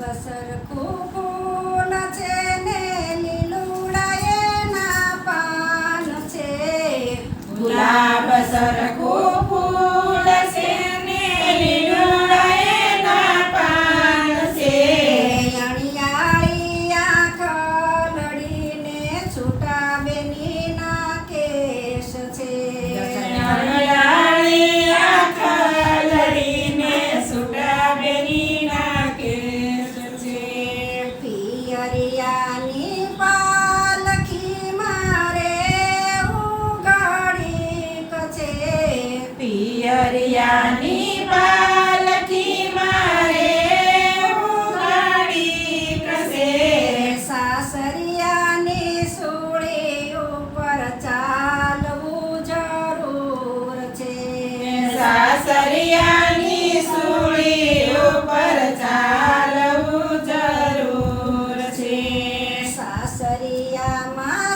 બસર કુકુલ છે ના પાન છે. ગુલાબ સરખું સાસરિયાની સુળી ઉપર ચાલવું જરૂર છે. સાસરિયામાં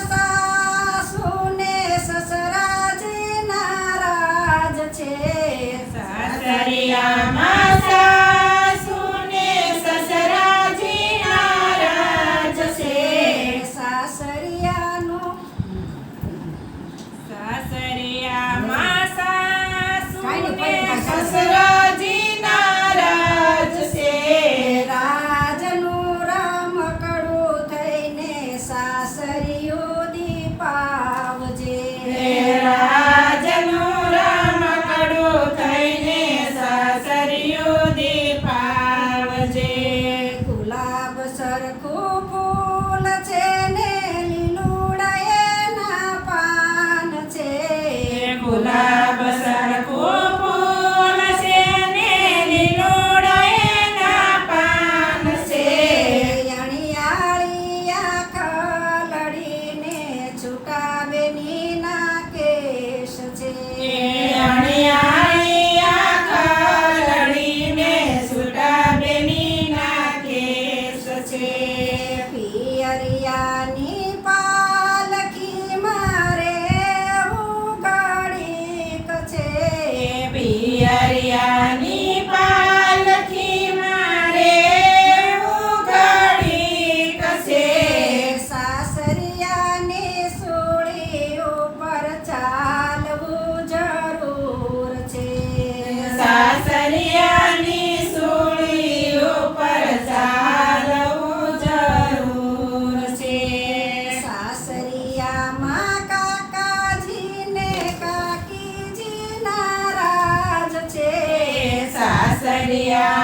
Idea.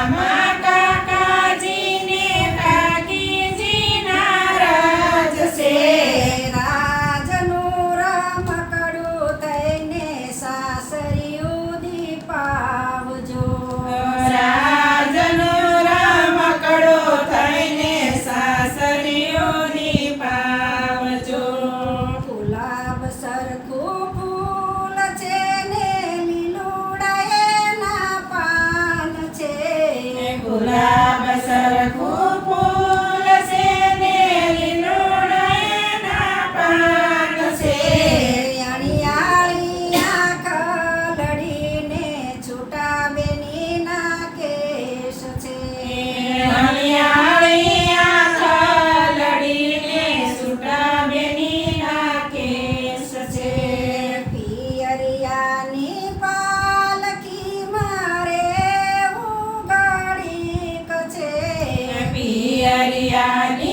Shariani